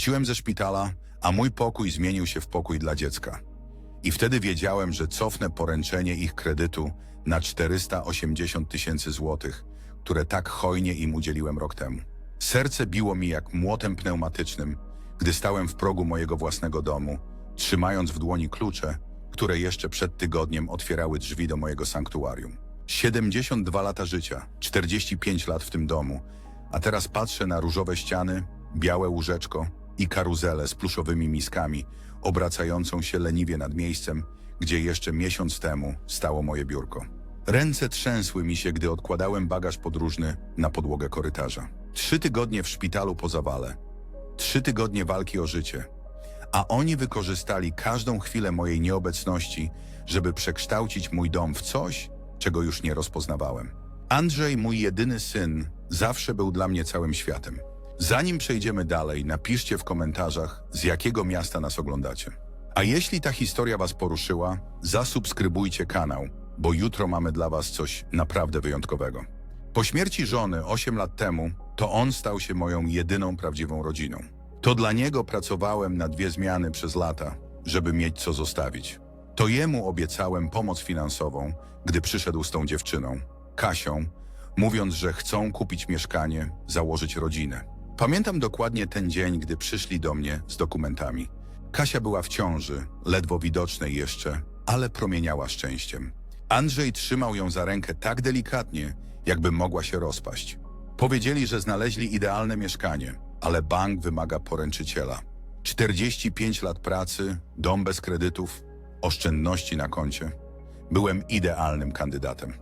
Wróciłem ze szpitala, a mój pokój zmienił się w pokój dla dziecka. I wtedy wiedziałem, że cofnę poręczenie ich kredytu na 480 tysięcy złotych, które tak hojnie im udzieliłem rok temu. Serce biło mi jak młotem pneumatycznym, gdy stałem w progu mojego własnego domu, trzymając w dłoni klucze, które jeszcze przed tygodniem otwierały drzwi do mojego sanktuarium. 72 lata życia, 45 lat w tym domu, a teraz patrzę na różowe ściany, białe łóżeczko i karuzelę z pluszowymi miskami, obracającą się leniwie nad miejscem, gdzie jeszcze miesiąc temu stało moje biurko. Ręce trzęsły mi się, gdy odkładałem bagaż podróżny na podłogę korytarza. Trzy tygodnie w szpitalu po zawale. Trzy tygodnie walki o życie. A oni wykorzystali każdą chwilę mojej nieobecności, żeby przekształcić mój dom w coś, czego już nie rozpoznawałem. Andrzej, mój jedyny syn, zawsze był dla mnie całym światem. Zanim przejdziemy dalej, napiszcie w komentarzach, z jakiego miasta nas oglądacie. A jeśli ta historia Was poruszyła, zasubskrybujcie kanał, bo jutro mamy dla Was coś naprawdę wyjątkowego. Po śmierci żony 8 lat temu, to on stał się moją jedyną prawdziwą rodziną. To dla niego pracowałem na dwie zmiany przez lata, żeby mieć co zostawić. To jemu obiecałem pomoc finansową, gdy przyszedł z tą dziewczyną, Kasią, mówiąc, że chcą kupić mieszkanie, założyć rodzinę. Pamiętam dokładnie ten dzień, gdy przyszli do mnie z dokumentami. Kasia była w ciąży, ledwo widocznej jeszcze, ale promieniała szczęściem. Andrzej trzymał ją za rękę tak delikatnie, jakby mogła się rozpaść. Powiedzieli, że znaleźli idealne mieszkanie, ale bank wymaga poręczyciela. 45 lat pracy, dom bez kredytów, oszczędności na koncie. Byłem idealnym kandydatem.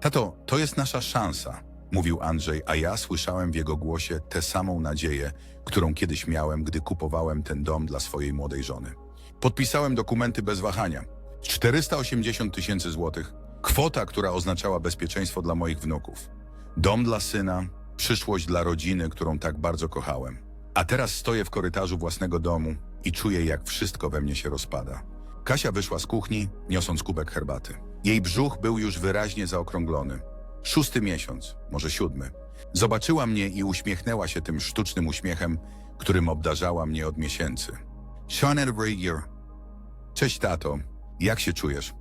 Tato, to jest nasza szansa, mówił Andrzej, a ja słyszałem w jego głosie tę samą nadzieję, którą kiedyś miałem, gdy kupowałem ten dom dla swojej młodej żony. Podpisałem dokumenty bez wahania. 480 tysięcy złotych. Kwota, która oznaczała bezpieczeństwo dla moich wnuków. Dom dla syna, przyszłość dla rodziny, którą tak bardzo kochałem. A teraz stoję w korytarzu własnego domu i czuję, jak wszystko we mnie się rozpada. Kasia wyszła z kuchni, niosąc kubek herbaty. Jej brzuch był już wyraźnie zaokrąglony. Szósty miesiąc, może siódmy. Zobaczyła mnie i uśmiechnęła się tym sztucznym uśmiechem, którym obdarzała mnie od miesięcy. Sean Rodriguez. Cześć, tato. Jak się czujesz?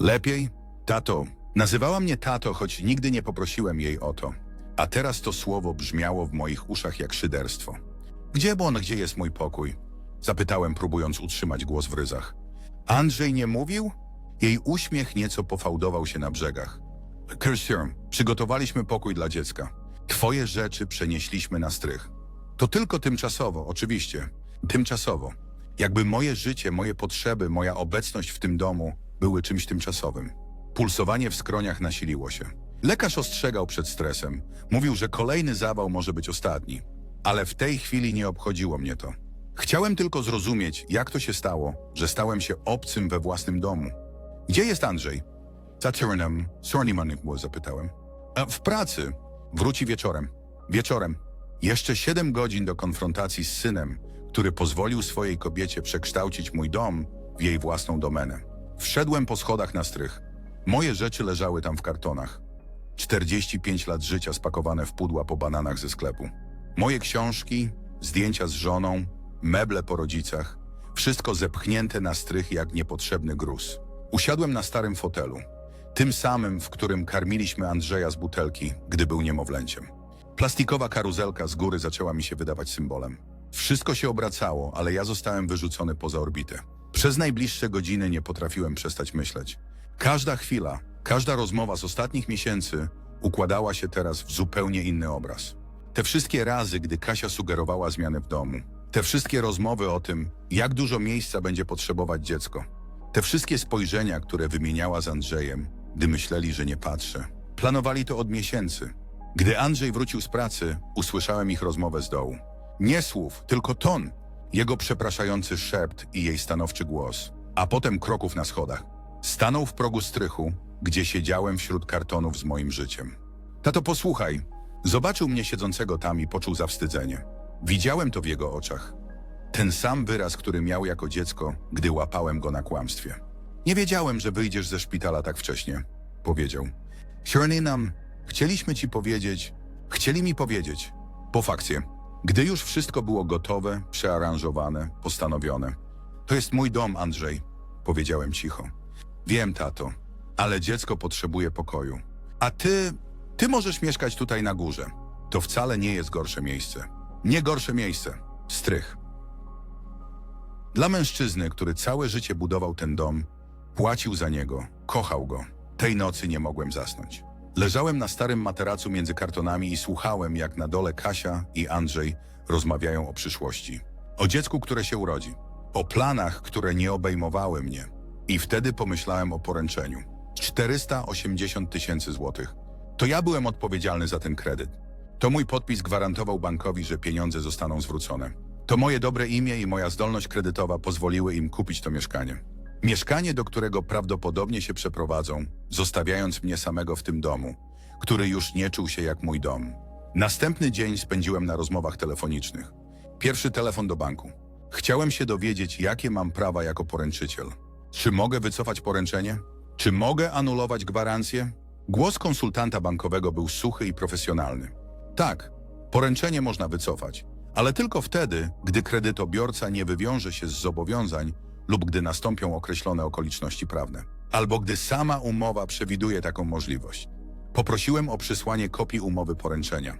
Lepiej? Tato. Nazywała mnie tato, choć nigdy nie poprosiłem jej o to. A teraz to słowo brzmiało w moich uszach jak szyderstwo. Gdzie on, gdzie jest mój pokój? Zapytałem, próbując utrzymać głos w ryzach. Andrzej nie mówił? Jej uśmiech nieco pofałdował się na brzegach. Kirsten, przygotowaliśmy pokój dla dziecka. Twoje rzeczy przenieśliśmy na strych. To tylko tymczasowo, oczywiście. Tymczasowo. Jakby moje życie, moje potrzeby, moja obecność w tym domu były czymś tymczasowym. Pulsowanie w skroniach nasiliło się. Lekarz ostrzegał przed stresem. Mówił, że kolejny zawał może być ostatni. Ale w tej chwili nie obchodziło mnie to. Chciałem tylko zrozumieć, jak to się stało, że stałem się obcym we własnym domu. Gdzie jest Andrzej? Saturnem, Sornimanik było, zapytałem. A w pracy. Wróci wieczorem. Wieczorem. Jeszcze siedem godzin do konfrontacji z synem, który pozwolił swojej kobiecie przekształcić mój dom w jej własną domenę. Wszedłem po schodach na strych. Moje rzeczy leżały tam w kartonach. 45 lat życia spakowane w pudła po bananach ze sklepu. Moje książki, zdjęcia z żoną, meble po rodzicach, wszystko zepchnięte na strych jak niepotrzebny gruz. Usiadłem na starym fotelu, tym samym, w którym karmiliśmy Andrzeja z butelki, gdy był niemowlęciem. Plastikowa karuzelka z góry zaczęła mi się wydawać symbolem. Wszystko się obracało, ale ja zostałem wyrzucony poza orbitę. Przez najbliższe godziny nie potrafiłem przestać myśleć. Każda chwila, każda rozmowa z ostatnich miesięcy układała się teraz w zupełnie inny obraz. Te wszystkie razy, gdy Kasia sugerowała zmiany w domu, te wszystkie rozmowy o tym, jak dużo miejsca będzie potrzebować dziecko, te wszystkie spojrzenia, które wymieniała z Andrzejem, gdy myśleli, że nie patrzę, planowali to od miesięcy. Gdy Andrzej wrócił z pracy, usłyszałem ich rozmowę z dołu. Nie słów, tylko ton, jego przepraszający szept i jej stanowczy głos, a potem kroków na schodach. Stanął w progu strychu, gdzie siedziałem wśród kartonów z moim życiem. Tato, posłuchaj. Zobaczył mnie siedzącego tam i poczuł zawstydzenie. Widziałem to w jego oczach. Ten sam wyraz, który miał jako dziecko, gdy łapałem go na kłamstwie. Nie wiedziałem, że wyjdziesz ze szpitala tak wcześnie, powiedział. Hierninam, chcieliśmy ci powiedzieć, chcieli mi powiedzieć, po fakcie. Gdy już wszystko było gotowe, przearanżowane, postanowione. To jest mój dom, Andrzej, powiedziałem cicho. Wiem, tato, ale dziecko potrzebuje pokoju. A ty, ty możesz mieszkać tutaj na górze. To wcale nie jest gorsze miejsce. Nie gorsze miejsce. Strych. Dla mężczyzny, który całe życie budował ten dom, płacił za niego, kochał go. Tej nocy nie mogłem zasnąć. Leżałem na starym materacu między kartonami i słuchałem, jak na dole Kasia i Andrzej rozmawiają o przyszłości. O dziecku, które się urodzi. O planach, które nie obejmowały mnie. I wtedy pomyślałem o poręczeniu. 480 tysięcy złotych. To ja byłem odpowiedzialny za ten kredyt. To mój podpis gwarantował bankowi, że pieniądze zostaną zwrócone. To moje dobre imię i moja zdolność kredytowa pozwoliły im kupić to mieszkanie. Mieszkanie, do którego prawdopodobnie się przeprowadzą, zostawiając mnie samego w tym domu, który już nie czuł się jak mój dom. Następny dzień spędziłem na rozmowach telefonicznych. Pierwszy telefon do banku. Chciałem się dowiedzieć, jakie mam prawa jako poręczyciel. Czy mogę wycofać poręczenie? Czy mogę anulować gwarancję? Głos konsultanta bankowego był suchy i profesjonalny. Tak, poręczenie można wycofać, ale tylko wtedy, gdy kredytobiorca nie wywiąże się z zobowiązań lub gdy nastąpią określone okoliczności prawne, albo gdy sama umowa przewiduje taką możliwość. Poprosiłem o przysłanie kopii umowy poręczenia.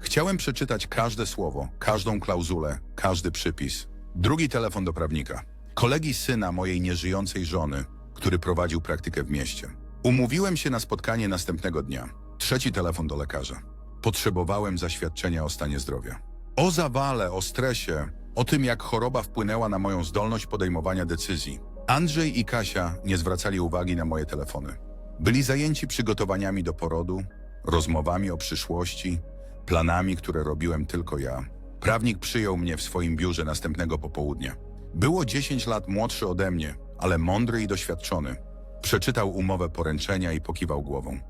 Chciałem przeczytać każde słowo, każdą klauzulę, każdy przypis. Drugi telefon do prawnika. Kolegi syna mojej nieżyjącej żony, który prowadził praktykę w mieście. Umówiłem się na spotkanie następnego dnia. Trzeci telefon do lekarza. Potrzebowałem zaświadczenia o stanie zdrowia. O zawale, o stresie, o tym jak choroba wpłynęła na moją zdolność podejmowania decyzji. Andrzej i Kasia nie zwracali uwagi na moje telefony. Byli zajęci przygotowaniami do porodu, rozmowami o przyszłości, planami, które robiłem tylko ja. Prawnik przyjął mnie w swoim biurze następnego popołudnia. Było 10 lat młodszy ode mnie, ale mądry i doświadczony. Przeczytał umowę poręczenia i pokiwał głową.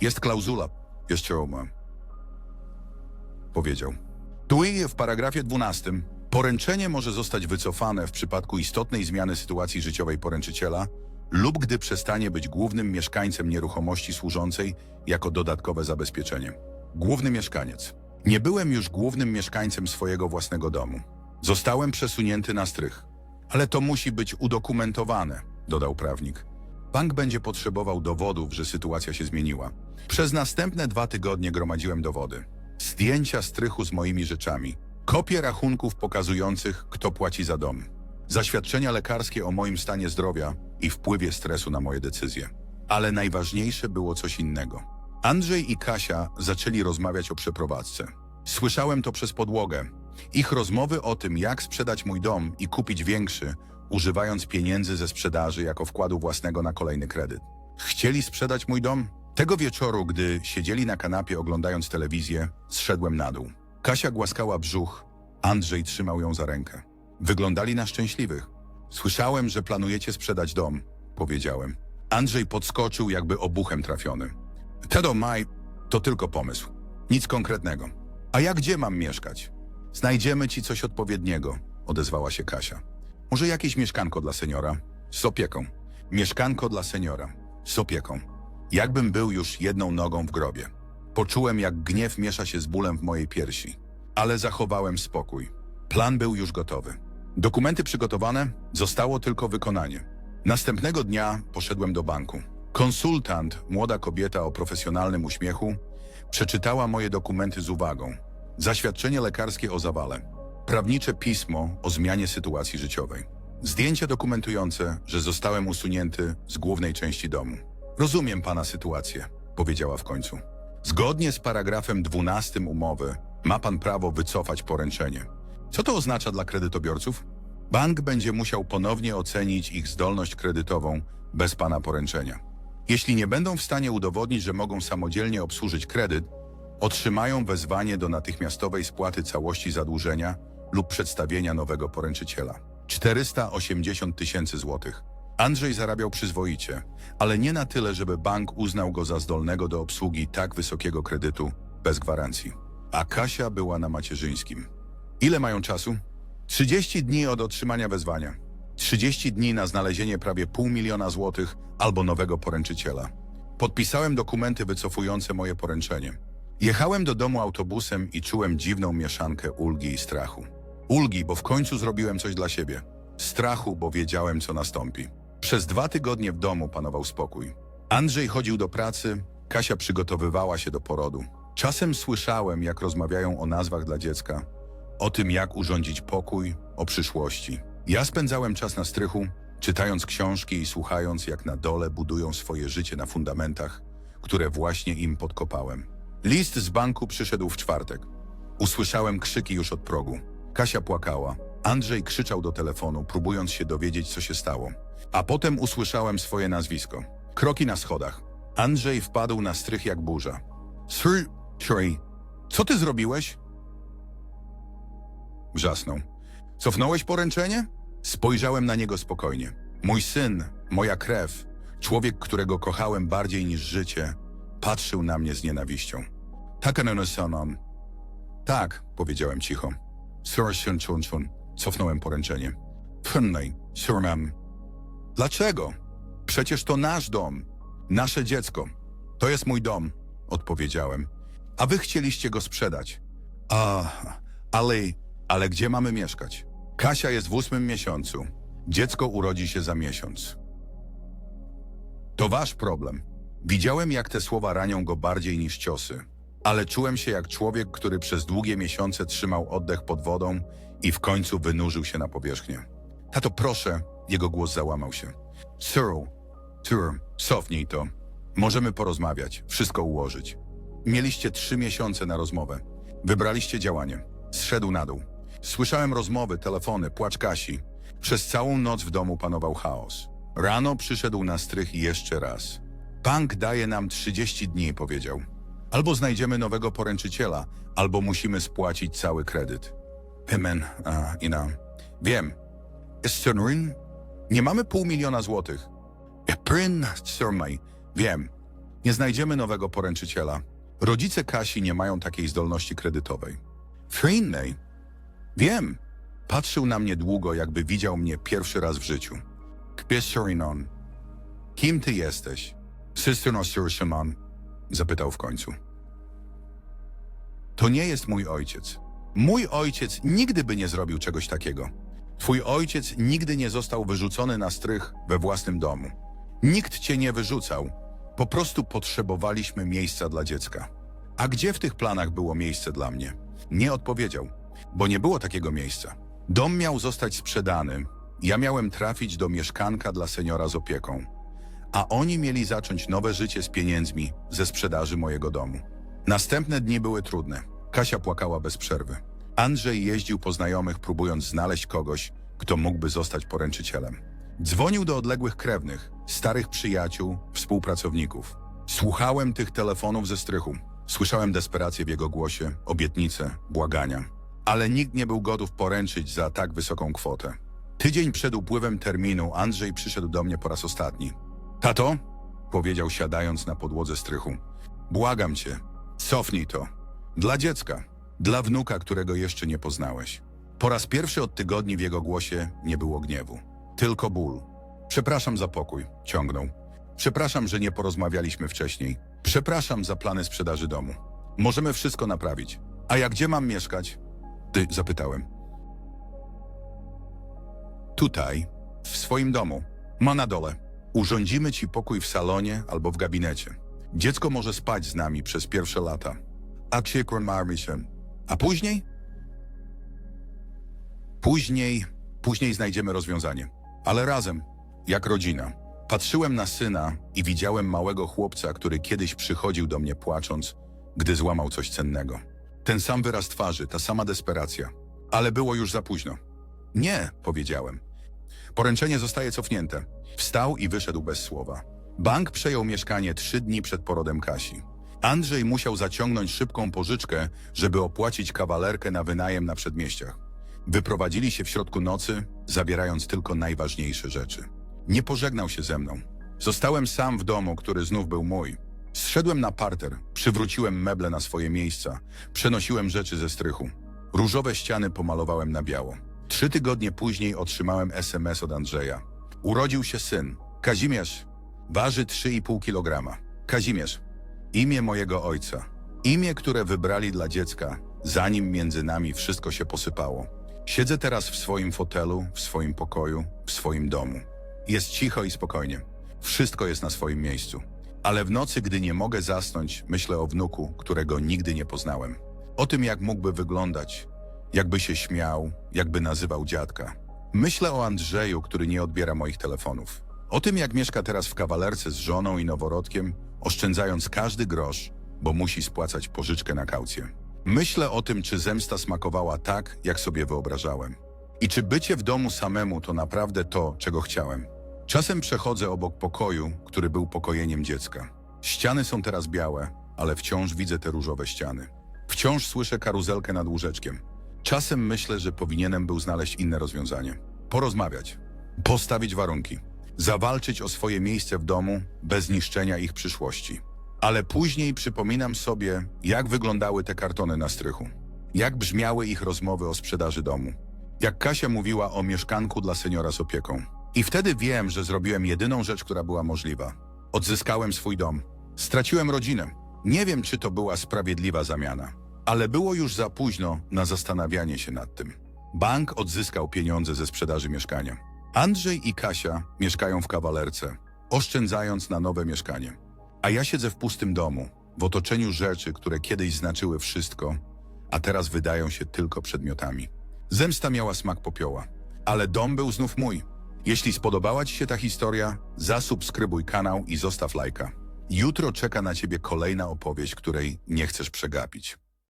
Jest klauzula, jeszcze uma. Powiedział. Tu w paragrafie 12 poręczenie może zostać wycofane w przypadku istotnej zmiany sytuacji życiowej poręczyciela lub gdy przestanie być głównym mieszkańcem nieruchomości służącej jako dodatkowe zabezpieczenie. Główny mieszkaniec. Nie byłem już głównym mieszkańcem swojego własnego domu. Zostałem przesunięty na strych. Ale to musi być udokumentowane, dodał prawnik. Bank będzie potrzebował dowodów, że sytuacja się zmieniła. Przez następne dwa tygodnie gromadziłem dowody. Zdjęcia strychu z moimi rzeczami, kopie rachunków pokazujących, kto płaci za dom, zaświadczenia lekarskie o moim stanie zdrowia i wpływie stresu na moje decyzje. Ale najważniejsze było coś innego. Andrzej i Kasia zaczęli rozmawiać o przeprowadzce. Słyszałem to przez podłogę. Ich rozmowy o tym, jak sprzedać mój dom i kupić większy, używając pieniędzy ze sprzedaży jako wkładu własnego na kolejny kredyt. Chcieli sprzedać mój dom? Tego wieczoru, gdy siedzieli na kanapie oglądając telewizję, zszedłem na dół. Kasia głaskała brzuch, Andrzej trzymał ją za rękę. Wyglądali na szczęśliwych. Słyszałem, że planujecie sprzedać dom, powiedziałem. Andrzej podskoczył, jakby obuchem trafiony. Tedo Maj, to tylko pomysł. Nic konkretnego. A ja gdzie mam mieszkać? Znajdziemy ci coś odpowiedniego, odezwała się Kasia. Może jakieś mieszkanko dla seniora? Z opieką. Mieszkanko dla seniora. Z opieką. Jakbym był już jedną nogą w grobie. Poczułem, jak gniew miesza się z bólem w mojej piersi. Ale zachowałem spokój. Plan był już gotowy. Dokumenty przygotowane, zostało tylko wykonanie. Następnego dnia poszedłem do banku. Konsultant, młoda kobieta o profesjonalnym uśmiechu, przeczytała moje dokumenty z uwagą. Zaświadczenie lekarskie o zawale. Prawnicze pismo o zmianie sytuacji życiowej. Zdjęcia dokumentujące, że zostałem usunięty z głównej części domu. Rozumiem pana sytuację, powiedziała w końcu. Zgodnie z paragrafem 12 umowy ma pan prawo wycofać poręczenie. Co to oznacza dla kredytobiorców? Bank będzie musiał ponownie ocenić ich zdolność kredytową bez pana poręczenia. Jeśli nie będą w stanie udowodnić, że mogą samodzielnie obsłużyć kredyt, otrzymają wezwanie do natychmiastowej spłaty całości zadłużenia lub przedstawienia nowego poręczyciela. 480 tysięcy złotych. Andrzej zarabiał przyzwoicie, ale nie na tyle, żeby bank uznał go za zdolnego do obsługi tak wysokiego kredytu bez gwarancji. A Kasia była na macierzyńskim. Ile mają czasu? 30 dni od otrzymania wezwania. 30 dni na znalezienie prawie pół miliona złotych albo nowego poręczyciela. Podpisałem dokumenty wycofujące moje poręczenie. Jechałem do domu autobusem i czułem dziwną mieszankę ulgi i strachu. Ulgi, bo w końcu zrobiłem coś dla siebie. Strachu, bo wiedziałem, co nastąpi. Przez dwa tygodnie w domu panował spokój. Andrzej chodził do pracy, Kasia przygotowywała się do porodu. Czasem słyszałem, jak rozmawiają o nazwach dla dziecka, o tym, jak urządzić pokój, o przyszłości. Ja spędzałem czas na strychu, czytając książki i słuchając, jak na dole budują swoje życie na fundamentach, które właśnie im podkopałem. List z banku przyszedł w czwartek. Usłyszałem krzyki już od progu. Kasia płakała. Andrzej krzyczał do telefonu, próbując się dowiedzieć, co się stało. A potem usłyszałem swoje nazwisko. Kroki na schodach. Andrzej wpadł na strych jak burza. Sir, Sherry, co ty zrobiłeś? Wrzasnął. Cofnąłeś poręczenie? Spojrzałem na niego spokojnie. Mój syn, moja krew, człowiek, którego kochałem bardziej niż życie, patrzył na mnie z nienawiścią. Takanenosonon. Tak, powiedziałem cicho. Sir Chun Chun. Cofnąłem poręczenie. Pfnnej, Sir Mam. Dlaczego? Przecież to nasz dom. Nasze dziecko. To jest mój dom, odpowiedziałem. A wy chcieliście go sprzedać. A, ale, ale gdzie mamy mieszkać? Kasia jest w ósmym miesiącu. Dziecko urodzi się za miesiąc. To wasz problem. Widziałem, jak te słowa ranią go bardziej niż ciosy. Ale czułem się jak człowiek, który przez długie miesiące trzymał oddech pod wodą i w końcu wynurzył się na powierzchnię. Tato, proszę, jego głos załamał się. Cyril, Cyril, cofnij to. Możemy porozmawiać, wszystko ułożyć. Mieliście trzy miesiące na rozmowę. Wybraliście działanie. Zszedł na dół. Słyszałem rozmowy, telefony, płacz Kasi. Przez całą noc w domu panował chaos. Rano przyszedł na strych jeszcze raz. Bank daje nam 30 dni, powiedział. Albo znajdziemy nowego poręczyciela, albo musimy spłacić cały kredyt. Hymen, a, Ina. Wiem. Nie mamy pół miliona złotych. Pryn, Surmaj. Wiem. Nie znajdziemy nowego poręczyciela. Rodzice Kasi nie mają takiej zdolności kredytowej. Frinnej? Wiem. Patrzył na mnie długo, jakby widział mnie pierwszy raz w życiu. Kpiesurinon. Kim ty jesteś? Systerno Sir Shimon? Zapytał w końcu. To nie jest mój ojciec. Mój ojciec nigdy by nie zrobił czegoś takiego. Twój ojciec nigdy nie został wyrzucony na strych we własnym domu. Nikt cię nie wyrzucał. Po prostu potrzebowaliśmy miejsca dla dziecka. A gdzie w tych planach było miejsce dla mnie? Nie odpowiedział, bo nie było takiego miejsca. Dom miał zostać sprzedany. Ja miałem trafić do mieszkanka dla seniora z opieką. A oni mieli zacząć nowe życie z pieniędzmi ze sprzedaży mojego domu. Następne dni były trudne. Kasia płakała bez przerwy. Andrzej jeździł po znajomych, próbując znaleźć kogoś, kto mógłby zostać poręczycielem. Dzwonił do odległych krewnych, starych przyjaciół, współpracowników. Słuchałem tych telefonów ze strychu. Słyszałem desperację w jego głosie, obietnice, błagania. Ale nikt nie był gotów poręczyć za tak wysoką kwotę. Tydzień przed upływem terminu Andrzej przyszedł do mnie po raz ostatni. Tato? Powiedział siadając na podłodze strychu. Błagam cię, cofnij to. Dla dziecka. Dla wnuka, którego jeszcze nie poznałeś. Po raz pierwszy od tygodni w jego głosie nie było gniewu. Tylko ból. Przepraszam za pokój, ciągnął. Przepraszam, że nie porozmawialiśmy wcześniej. Przepraszam za plany sprzedaży domu. Możemy wszystko naprawić. A ja gdzie mam mieszkać? Ty, zapytałem. Tutaj, w swoim domu. Ma na dole. Urządzimy ci pokój w salonie albo w gabinecie. Dziecko może spać z nami przez pierwsze lata. A ciekron marmisem. A później? Później, później znajdziemy rozwiązanie. Ale razem, jak rodzina. Patrzyłem na syna i widziałem małego chłopca, który kiedyś przychodził do mnie płacząc, gdy złamał coś cennego. Ten sam wyraz twarzy, ta sama desperacja. Ale było już za późno. Nie, powiedziałem. Poręczenie zostaje cofnięte. Wstał i wyszedł bez słowa. Bank przejął mieszkanie trzy dni przed porodem Kasi. Andrzej musiał zaciągnąć szybką pożyczkę, żeby opłacić kawalerkę na wynajem na przedmieściach. Wyprowadzili się w środku nocy, zabierając tylko najważniejsze rzeczy. Nie pożegnał się ze mną. Zostałem sam w domu, który znów był mój. Zszedłem na parter, przywróciłem meble na swoje miejsca, przenosiłem rzeczy ze strychu. Różowe ściany pomalowałem na biało. Trzy tygodnie później otrzymałem SMS od Andrzeja. Urodził się syn, Kazimierz. Waży 3,5 kg. Kazimierz. Imię mojego ojca. Imię, które wybrali dla dziecka, zanim między nami wszystko się posypało. Siedzę teraz w swoim fotelu, w swoim pokoju, w swoim domu. Jest cicho i spokojnie. Wszystko jest na swoim miejscu. Ale w nocy, gdy nie mogę zasnąć, myślę o wnuku, którego nigdy nie poznałem. O tym, jak mógłby wyglądać, jakby się śmiał, jakby nazywał dziadka. Myślę o Andrzeju, który nie odbiera moich telefonów. O tym, jak mieszka teraz w kawalerce z żoną i noworodkiem, oszczędzając każdy grosz, bo musi spłacać pożyczkę na kaucję. Myślę o tym, czy zemsta smakowała tak, jak sobie wyobrażałem. I czy bycie w domu samemu to naprawdę to, czego chciałem. Czasem przechodzę obok pokoju, który był pokojeniem dziecka. Ściany są teraz białe, ale wciąż widzę te różowe ściany. Wciąż słyszę karuzelkę nad łóżeczkiem. Czasem myślę, że powinienem był znaleźć inne rozwiązanie. Porozmawiać. Postawić warunki. Zawalczyć o swoje miejsce w domu bez niszczenia ich przyszłości. Ale później przypominam sobie, jak wyglądały te kartony na strychu. Jak brzmiały ich rozmowy o sprzedaży domu. Jak Kasia mówiła o mieszkanku dla seniora z opieką. I wtedy wiem, że zrobiłem jedyną rzecz, która była możliwa. Odzyskałem swój dom. Straciłem rodzinę. Nie wiem, czy to była sprawiedliwa zamiana. Ale było już za późno na zastanawianie się nad tym. Bank odzyskał pieniądze ze sprzedaży mieszkania. Andrzej i Kasia mieszkają w kawalerce, oszczędzając na nowe mieszkanie. A ja siedzę w pustym domu, w otoczeniu rzeczy, które kiedyś znaczyły wszystko, a teraz wydają się tylko przedmiotami. Zemsta miała smak popioła, ale dom był znów mój. Jeśli spodobała Ci się ta historia, zasubskrybuj kanał i zostaw lajka. Jutro czeka na Ciebie kolejna opowieść, której nie chcesz przegapić.